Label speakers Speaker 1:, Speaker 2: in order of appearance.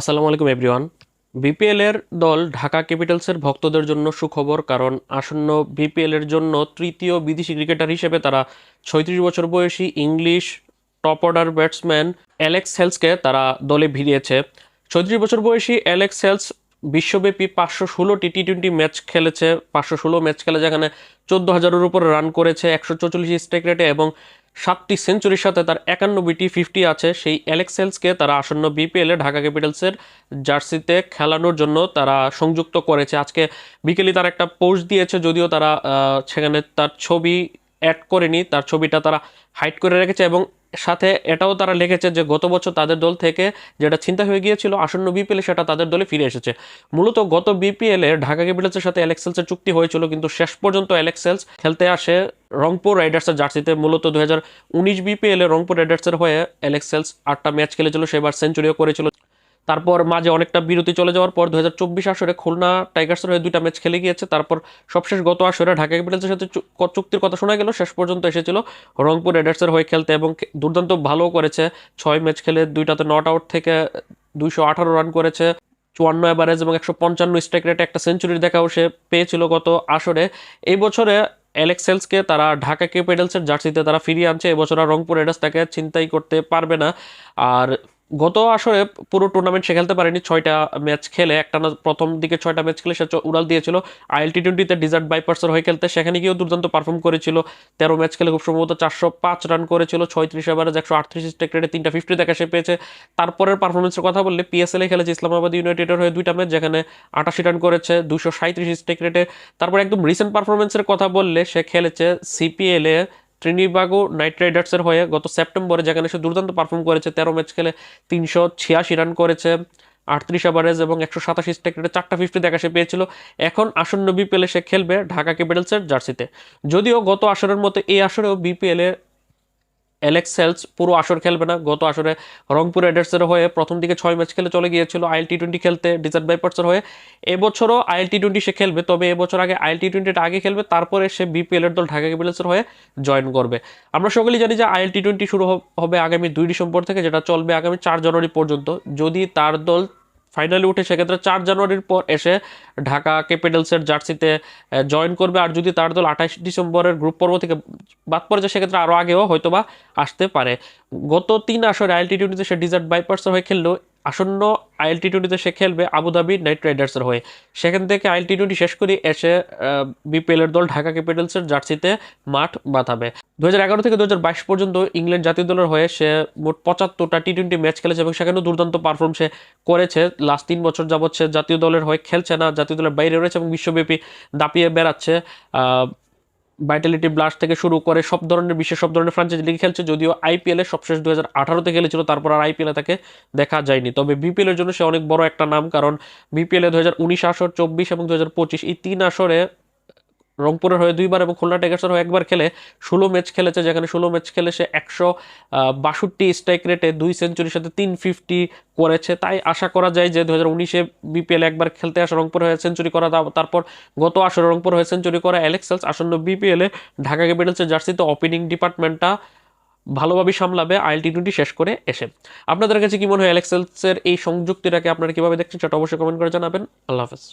Speaker 1: আসসালামু আলাইকুম everyone BPL এর দল ঢাকা ক্যাপিটালসের ভক্তদের জন্য সুখবর, কারণ আসন্ন বিপিএল এর জন্য তৃতীয় বিদেশি ক্রিকেটার হিসেবে তারা ছয়ত্রিশ বছর বয়সী English top order batsman Alex হেলসকে তারা দলে ভিড়িয়েছে। ছয়ত্রিশ বছর বয়সী অ্যালেক্স হেলস বিশ্বব্যাপী পাঁচশো ষোলোটি টি টোয়েন্টি ম্যাচ খেলেছে। পাঁচশো ষোলো ম্যাচ খেলে যেখানে চোদ্দ হাজারের উপর রান করেছে, একশো চৌচল্লিশ স্ট্রাইক রেটে এবং সাতটি সেঞ্চুরির সাথে তার একানব্বইটি ফিফটি আছে। সেই অ্যালেক্সেলসকে তারা আসন্ন বিপিএলে ঢাকা ক্যাপিটালসের জার্সিতে খেলানোর জন্য তারা সংযুক্ত করেছে। আজকে বিকেলে তার একটা পোস্ট দিয়েছে, যদিও তারা সেখানে তার ছবি অ্যাড করেনি। তার ছবিটা তারা হাইট করে রেখেছে এবং সাথে এটাও তারা লিখেছে যে গত বছর তাদের দল থেকে যেটা চিন্তা হয়ে গিয়েছিল আসন্ন বিপিএলে সেটা তাদের দলে ফিরে এসেছে। মূলত গত বিপিএলে ঢাকা ক্যাপিটালসের সাথে অ্যালেক্সেলসের চুক্তি হয়েছিল, কিন্তু শেষ পর্যন্ত অ্যালেক্সেলস খেলতে আসে রংপুর রাইডার্সের জার্সিতে। মূলত দু হাজার উনিশ বিপিএলে রংপুর রাইডার্সের হয়ে অ্যালেক্সেলস আটটা ম্যাচ খেলেছিল, সেবার সেঞ্চুরিও করেছিল। তারপর মাঝে অনেকটা বিরতি চলে যাওয়ার পর দু হাজার চব্বিশ আসরে খুলনা টাইগার্সের হয়ে দুইটা ম্যাচ খেলে গিয়েছে। তারপর সবশেষ গত আসরে ঢাকা ক্যাপিটালসের সাথে চুক্তির কথা শোনা গেল। শেষ পর্যন্ত এসেছিল রংপুর রাইডার্সের হয়ে খেলতে এবং দুর্দান্ত ভালো করেছে। ছয় ম্যাচ খেলে দুইটাতে নট আউট থেকে দুইশো আঠারো রান করেছে। চুয়ান্ন অ্যাভারেজ এবং একশো পঞ্চান্ন স্ট্রাইক রেটে একটা সেঞ্চুরির দেখাও সে পেয়েছিল গত আসরে। এই বছরে অ্যালেক্সেলসকে তারা ঢাকা ক্যাপিটালসের জার্সিতে তারা ফিরিয়ে আনছে। এবছর আর রংপুর রাইডার্স তাকে চিন্তাই করতে পারবে না। আর গত আসরে পুরো টুর্নামেন্ট সে খেলতে পারেনি, ছয়টা ম্যাচ খেলে, একটা না প্রথম দিকে ছয়টা ম্যাচ খেলে সে উড়াল দিয়েছিল। আইএল টি টোয়েন্টিতে ডিজার্ট বাইপার্সের হয়ে খেলতে সেখানে গিয়েও দুর্দান্ত পারফর্ম করেছিল। তেরো ম্যাচ খেলে খুব সম্ভবত চারশো পাঁচ রান করেছিল, ছয়ত্রিশ ওভারে একশো আটত্রিশ স্ট্রাইক রেটে তিনটা ফিফটি দেখা সে পেয়েছে। তারপরের পারফরমেন্সের কথা বললে পিএসএল খেলেছে ইসলামাবাদ ইউনাইটেডের হয়ে দুইটা ম্যাচ যেখানে আটাশি রান করেছে দুশো সাঁত্রিশ স্ট্রাইক রেটে তারপর একদম রিসেন্ট পারফরমেন্সের কথা বললে সে খেলেছে সিপিএল ট্রিনিবাগো নাইট রাইডার্সের হয়ে গত সেপ্টেম্বরে, যেখানে সে দুর্দান্ত পারফর্ম করেছে, তেরো ম্যাচ খেলে তিনশো ছিয়াশি রান করেছে, আটত্রিশ ওভারেজ এবং একশো সাতাশি স্ট্রাইকেটে চারটা ফিফটি দেখা সে পেয়েছিল। এখন আসন্ন বিপিএলে সে খেলবে ঢাকা ক্যাপিটালসের জার্সিতে যদিও গত আসরের মতো এই আসরেও বিপিএলে অ্যালেক্স সেলস পুরো আসর খেলবে না। গত আসরে রংপুর রাইডার্সের হয়ে প্রথম দিকে ছয় ম্যাচ খেলে চলে গিয়েছিল আইএল টি টোয়েন্টি খেলতে ডিজার্ট বাইপার্সের হয়ে। এবছরও আইএল টি টোয়েন্টি সে খেলবে, তবে এবছর আগে আইএল টি টোয়েন্টিটা আগে খেলবে, তারপরে সে বিপিএল এর দল ঢাকা ক্যাপিটালসের হয়ে জয়েন করবে। আমরা সকলেই জানি যে আইএল টি টোয়েন্টি শুরু হবে আগামী দুই ডিসেম্বর থেকে, যেটা চলবে আগামী চার জানুয়ারি পর্যন্ত। যদি তার দল ফাইনালে উঠে সেক্ষেত্রে চার জানুয়ারির পর এসে ঢাকা ক্যাপিটালসের জার্সিতে জয়েন করবে। আর যদি তার দল আঠাশ ডিসেম্বরের গ্রুপ পর্ব থেকে বাদ পড়ে যায়, সেক্ষেত্রে আরও আগেও হয়তোবা আসতে পারে। গত তিন আসরে আইএলটি টোয়েন্টিতে সে ডিজার্ট বাইপার্সের হয়ে খেললেও আসন্ন আইএল টি টোয়েন্টিতে সে খেলবে আবুধাবি নাইট রাইডার্সের হয়ে। সেখান থেকে আইএল টি টোয়েন্টি শেষ করে এসে বিপিএল এর দল ঢাকা ক্যাপিটালসের জার্সিতে মাঠ বাঁধাবে। দু হাজার এগারো থেকে দু হাজার বাইশ পর্যন্ত ইংল্যান্ড জাতীয় দলের হয়ে সে মোট পঁচাত্তরটা টি টোয়েন্টি ম্যাচ খেলেছে এবং সেখানেও দুর্দান্ত পারফর্ম সে করেছে। লাস্ট তিন বছর যাবৎ সে জাতীয় দলের হয়ে খেলছে না, জাতীয় দলের বাইরে রয়েছে এবং বিশ্বব্যাপী দাপিয়ে বেড়াচ্ছে ভাইটালিটি ব্লাস্ট থেকে শুরু করে সব ধরনের, বিশ্বের সব ধরনের ফ্রাঞ্চাইজি লিগে খেলছে, যদিও আইপিএলে সবশেষ দু হাজার আঠারোতে খেলেছিল, তারপর আর আইপিএলে তাকে দেখা যায়নি। তবে বিপিএলের জন্য সে অনেক বড় একটা নাম, কারণ বিপিএলে দু হাজার উনিশ আসর, চব্বিশ এবং দু হাজার পঁচিশ এই তিন আসরে রংপুরের হয়ে দুইবার এবং খুলনা টাইগার্সের হয়ে একবার খেলে ষোলো ম্যাচ খেলেছে, যেখানে ষোলো ম্যাচ খেলে সে একশো বাষট্টি স্ট্রাইক রেটে দুই সেঞ্চুরির সাথে তিন ফিফটি করেছে। তাই আশা করা যায় যে দু হাজার উনিশে বিপিএল একবার খেলতে আসা রংপুর হয়ে সেঞ্চুরি করা তারপর গত আসরে রংপুর হয়ে সেঞ্চুরি করা অ্যালেক্সেলস আসন্ন বিপিএলে ঢাকা ক্যাপিটালসের জার্সিতে ওপেনিং ডিপার্টমেন্টটা ভালোভাবে সামলাবে আইএল টি টোয়েন্টি শেষ করে এসে। আপনাদের কাছে কি মনে হয় অ্যালেক্সেলসের এই সংযুক্তিটাকে আপনারা কীভাবে দেখছেন সেটা অবশ্যই কমেন্ট করে জানাবেন। আল্লাহ হাফেজ।